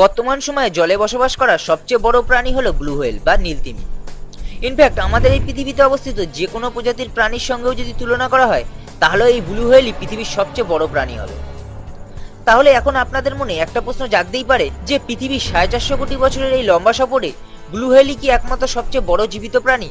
বর্তমান সময়ে জলে বসবাস করা সবচেয়ে বড় প্রাণী হলো ব্লু হোয়েল বা নীলতিমি ইনফ্যাক্ট আমাদের এই পৃথিবীতে অবস্থিত যে কোনো প্রজাতির প্রাণীর সঙ্গেও যদি তুলনা করা হয়, তাহলে এই ব্লু হোয়েলই পৃথিবীর সবচেয়ে বড় প্রাণী হবে। তাহলে এখন আপনাদের মনে একটা প্রশ্ন জাগতেই পারে যে পৃথিবীর সাড়ে চারশো কোটি বছরের এই লম্বা সফরে ব্লু হোয়েলই কি একমাত্র সবচেয়ে বড় জীবিত প্রাণী?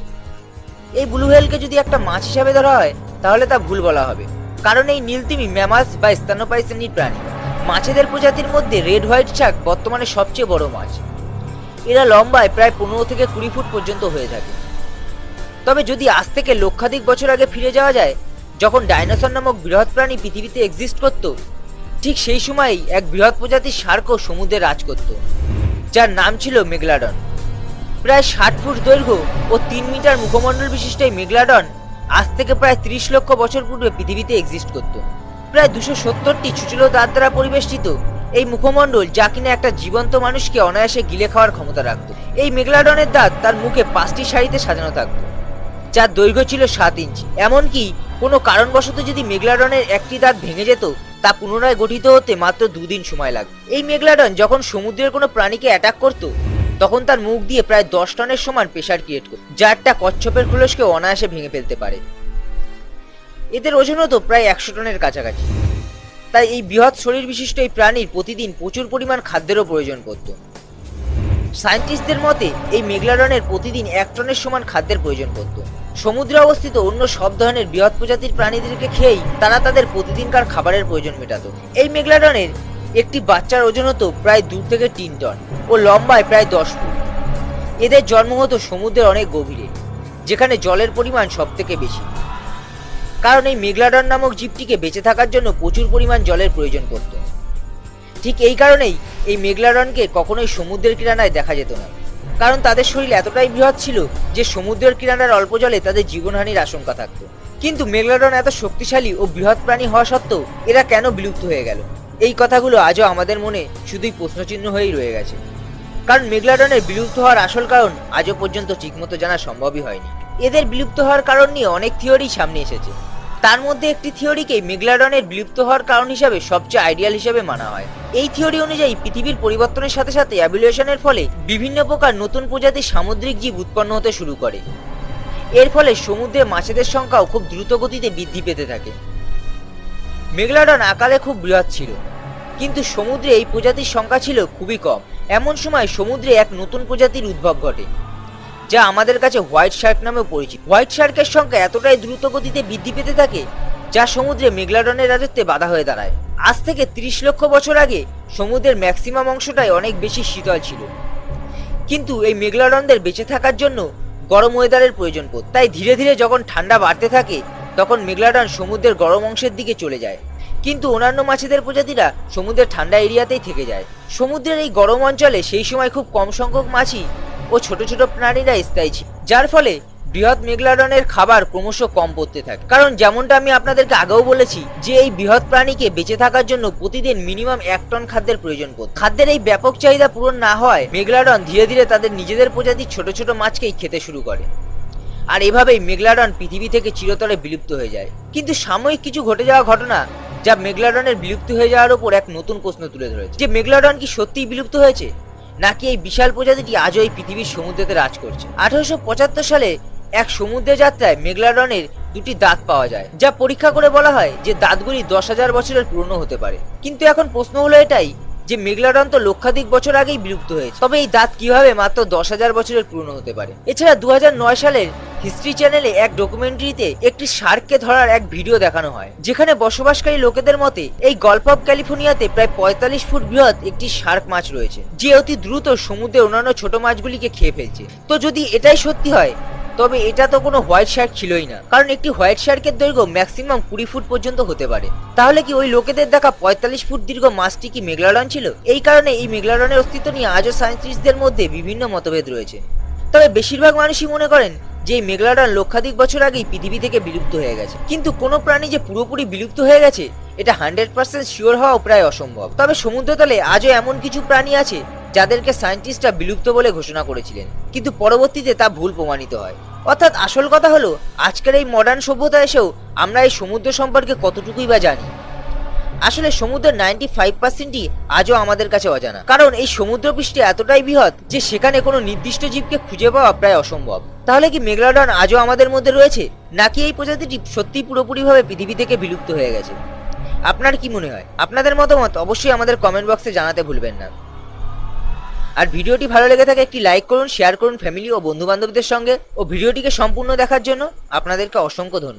এই ব্লু হোয়েলকে যদি একটা মাছ হিসাবে ধরা হয়, তাহলে তা ভুল বলা হবে। কারণ এই নীলতিমি ম্যামাস বা স্তন্যপায়ী শ্রেণির প্রাণী। মাছেদের প্রজাতির মধ্যে রেড হোয়াইট শাক বর্তমানে সবচেয়ে বড় মাছ। এরা লম্বায় প্রায় পনেরো থেকে কুড়ি ফুট পর্যন্ত হয়ে থাকে। তবে যদি আজ থেকে লক্ষাধিক বছর আগে ফিরে যাওয়া যায়, যখন ডাইনোসর নামক বৃহৎ প্রাণী পৃথিবীতে এক্সিস্ট করত, ঠিক সেই সময়েই এক বৃহৎ প্রজাতির শার্কও সমুদ্রে রাজ করত, যার নাম ছিল মেঘলাডন প্রায় ষাট ফুট দৈর্ঘ্য ও তিন মিটার মুখমণ্ডল বিশিষ্ট এই মেঘলাডন আজ থেকে প্রায় ত্রিশ লক্ষ বছর পূর্বে পৃথিবীতে এক্সিস্ট করত। প্রায় দুশো সত্তরটি ছুচলো দাঁত দ্বারা পরিবেষ্টিত। এই মুখমণ্ডল যা কিনা একটা জীবন্ত মানুষকে অনায়াসে গিলে খাওয়ার ক্ষমতা রাখত। এই মেঘলাডনের দাঁত তার মুখে পাঁচটি শাড়িতে সাজানো থাকতো, যার দৈর্ঘ্য ছিল সাত ইঞ্চি। এমনকি কোনো কারণবশত যদি মেঘলাডনের একটি দাঁত ভেঙে যেত, তা পুনরায় গঠিত হতে মাত্র দুদিন সময় লাগবে এই মেঘলাডন যখন সমুদ্রের কোনো প্রাণীকে অ্যাটাক করত, তখন তার মুখ দিয়ে প্রায় দশ টনের সমান প্রেশার ক্রিয়েট করত, যা একটা কচ্ছপের খোলসকে অনায়াসে ভেঙে ফেলতে পারে। এদের ওজন হতো প্রায় একশো টনের কাছাকাছি। তাই এই বৃহৎ শরীর বিশিষ্ট এই প্রাণীর প্রতিদিন প্রচুর পরিমাণ খাদ্যেরও প্রয়োজন পড়তো। সায়েন্টিস্টদের মতে, এই মেগলাডনের প্রতিদিন এক টনের সমান খাদ্যের প্রয়োজন পড়ত। সমুদ্রে অবস্থিত অন্য সব ধরনের বৃহৎ প্রজাতির প্রাণীদেরকে খেয়েই তারা তাদের প্রতিদিনকার খাবারের প্রয়োজন মেটাত। এই মেগলাডনের একটি বাচ্চার ওজন হতো প্রায় দু থেকে তিন টন ও লম্বায় প্রায় দশ ফুট। এদের জন্ম হতো সমুদ্রের অনেক গভীরে, যেখানে জলের পরিমাণ সব থেকে বেশি। কারণ এই মেঘলাডন নামক জীবটিকে বেঁচে থাকার জন্য প্রচুর পরিমাণ জলের প্রয়োজন পড়তো। ঠিক এই কারণেই এই মেঘলাডনকে কখনোই সমুদ্রের কিনারায় দেখা যেত না। কারণ তাদের শরীর এতটাই বৃহৎ ছিল যে সমুদ্রের কিনারার অল্প জলে তাদের জীবনহানির আশঙ্কা থাকতো। কিন্তু মেঘলাডন এত শক্তিশালী ও বৃহৎ প্রাণী হওয়া সত্ত্বেও এরা কেন বিলুপ্ত হয়ে গেল? এই কথাগুলো আজও আমাদের মনে শুধুই প্রশ্নচিহ্ন হয়েই রয়ে গেছে। কারণ মেগলাডনের বিলুপ্ত হওয়ার আসল কারণ আজও পর্যন্ত ঠিকমতো জানা সম্ভবই হয়নি। এদের বিলুপ্ত হওয়ার কারণ নিয়ে অনেক থিওরি সামনে এসেছে। তার মধ্যে একটি থিওরিকে মেগলাডনের বিলুপ্ত হওয়ার কারণ হিসাবে সবচেয়ে আইডিয়াল হিসাবে মানা হয়। এই থিওরি অনুযায়ী পৃথিবীর পরিবর্তনের সাথে সাথে অ্যাবিলিউশনের ফলে বিভিন্ন প্রকার নতুন প্রজাতির সামুদ্রিক জীব উৎপন্ন হতে শুরু করে। এর ফলে সমুদ্রে মাছেদের সংখ্যাও খুব দ্রুত গতিতে বৃদ্ধি পেতে থাকে। মেগলাডন আকালে খুব বৃহৎ ছিল, কিন্তু সমুদ্রে এই প্রজাতির সংখ্যা ছিল খুবই কম। এমন সময় সমুদ্রে এক নতুন প্রজাতির উদ্ভব ঘটে। যা আমাদের কাছে হোয়াইট শার্ক নামেও পরিচিত। হোয়াইট শার্কের সংখ্যা এতটাই দ্রুত গতিতে বৃদ্ধি পেতে থাকে যা সমুদ্রে মেঘলাডনের রাজত্বে বাধা হয়ে দাঁড়ায়। আজ থেকে ত্রিশ লক্ষ বছর আগে সমুদ্রের ম্যাক্সিমাম অংশটাই অনেক বেশি শীতল ছিল। কিন্তু এই মেঘলাডনদের বেঁচে থাকার জন্য গরম ওয়েদারের প্রয়োজন পড়ত তাই ধীরে ধীরে যখন ঠান্ডা বাড়তে থাকে, তখন মেঘলাডন সমুদ্রের গরম অংশের দিকে চলে যায়। কিন্তু অন্যান্য মাছেদের প্রজাতিরা সমুদ্রের ঠান্ডা এরিয়াতেই থেকে যায়। সমুদ্রের এই গরম অঞ্চলে সেই সময় খুব কম সংখ্যক মাছই ও ছোট ছোট প্রাণীরা স্থায়ী ছিল, যার ফলে বৃহৎ মেঘলাডনের খাবার ক্রমশ কম পড়তে থাকে। কারণ যেমনটা আমি আপনাদেরকে আগেও বলেছি যে এই বৃহৎ প্রাণীকে বেঁচে থাকার জন্য প্রতিদিন মিনিমাম এক টন খাদ্যের প্রয়োজন পড়ত। খাদ্যের এই ব্যাপক চাহিদা পূরণ না হয় মেঘলাডন ধীরে ধীরে তাদের নিজেদের প্রজাতির ছোট ছোট মাছকেই খেতে শুরু করে। আর এভাবেই মেঘলাডন পৃথিবী থেকে চিরতরে বিলুপ্ত হয়ে যায়। কিন্তু সাময়িক কিছু ঘটে যাওয়া ঘটনা যা মেঘলাডনের বিলুপ্ত হয়ে যাওয়ার উপর এক নতুন প্রশ্ন তুলে ধরেছে। যে মেঘলাডন কি সত্যিই বিলুপ্ত হয়েছে? নাকি এই বিশাল প্রজাতিটি আজও এই পৃথিবীর সমুদ্রেতে রাজ করছে? আঠারোশো পঁচাত্তর সালে এক সমুদ্রে যাত্রায় মেঘলাডনের দুটি দাঁত পাওয়া যায়, যা পরীক্ষা করে বলা হয় যে দাঁতগুলি দশ হাজার বছরের পুরনো হতে পারে। কিন্তু এখন প্রশ্ন হলো এটাই যে মেগলাডন তো লক্ষাধিক বছর আগেই বিলুপ্ত হয়েছে। তবে এই দাঁত কীভাবে মাত্র দশ হাজার বছরের পুরনো হতে পারে? এছাড়া দু হাজার সালের হিস্ট্রি চ্যানেলে এক ডকুমেন্টারিতে একটি শার্ককে ধরার এক ভিডিও দেখানো হয়, যেখানে বসবাসকারী লোকেদের মতে এই গল্প অফ ক্যালিফোর্নিয়াতে প্রায় পঁয়তাল্লিশ ফুট বৃহৎ একটি শার্ক মাছ রয়েছে, যে অতি দ্রুত সমুদ্রে অন্যান্য ছোট মাছগুলিকে খেয়ে ফেলছে। তো যদি এটাই সত্যি হয় তবে এটা তো কোনো হোয়াইট শার্ক ছিলই না। কারণ একটি হোয়াইট শার্কের দৈর্ঘ্য ম্যাক্সিমাম কুড়ি ফুট পর্যন্ত হতে পারে। তাহলে কি ওই লোকেদের দেখা পঁয়তাল্লিশ ফুট দীর্ঘ মাছটি কি মেগলাডন ছিল? এই কারণে এই মেগলাডনের অস্তিত্ব নিয়ে আজও সায়েন্টিস্টদের মধ্যে বিভিন্ন মতভেদ রয়েছে। তবে বেশিরভাগ মানুষই মনে করেন যে এই মেগলাডন লক্ষাধিক বছর আগেই পৃথিবী থেকে বিলুপ্ত হয়ে গেছে। কিন্তু কোনো প্রাণী যে পুরোপুরি বিলুপ্ত হয়ে গেছে, এটা হান্ড্রেড পার্সেন্ট শিওর হওয়াও প্রায় অসম্ভব। তবে সমুদ্রতলে আজও এমন কিছু প্রাণী আছে যাদেরকে সায়েন্টিস্টরা বিলুপ্ত বলে ঘোষণা করেছিলেন। কিন্তু পরবর্তীতে তা ভুল প্রমাণিত হয়। অর্থাৎ আসল কথা হলো, আজকের এই মডার্ন সভ্যতা এসেও আমরা এই সমুদ্র সম্পর্কে কতটুকুই বা জানি। আসলে সমুদ্রের নাইনটি ফাইভ পার্সেন্টই আজও আমাদের কাছে অজানা। কারণ এই সমুদ্রপৃষ্ঠে এতটাই বৃহৎ যে সেখানে কোনো নির্দিষ্ট জীবকে খুঁজে পাওয়া প্রায় অসম্ভব। তাহলে কি মেঘলাডন আজও আমাদের মধ্যে রয়েছে? নাকি এই প্রজাতিটি সত্যিই পুরোপুরিভাবে পৃথিবী থেকে বিলুপ্ত হয়ে গেছে? আপনার কি মনে হয়? আপনাদের মতামত অবশ্যই আমাদের কমেন্ট বক্সে জানাতে ভুলবেন না। আর ভিডিওটি ভালো লেগে থাকে একটি লাইক করুন শেয়ার করুন ফ্যামিলি ও বন্ধু বান্ধবদের সঙ্গে। ও ভিডিওটিকে সম্পূর্ণ দেখার জন্য আপনাদেরকে অসংখ্য ধন্যবাদ।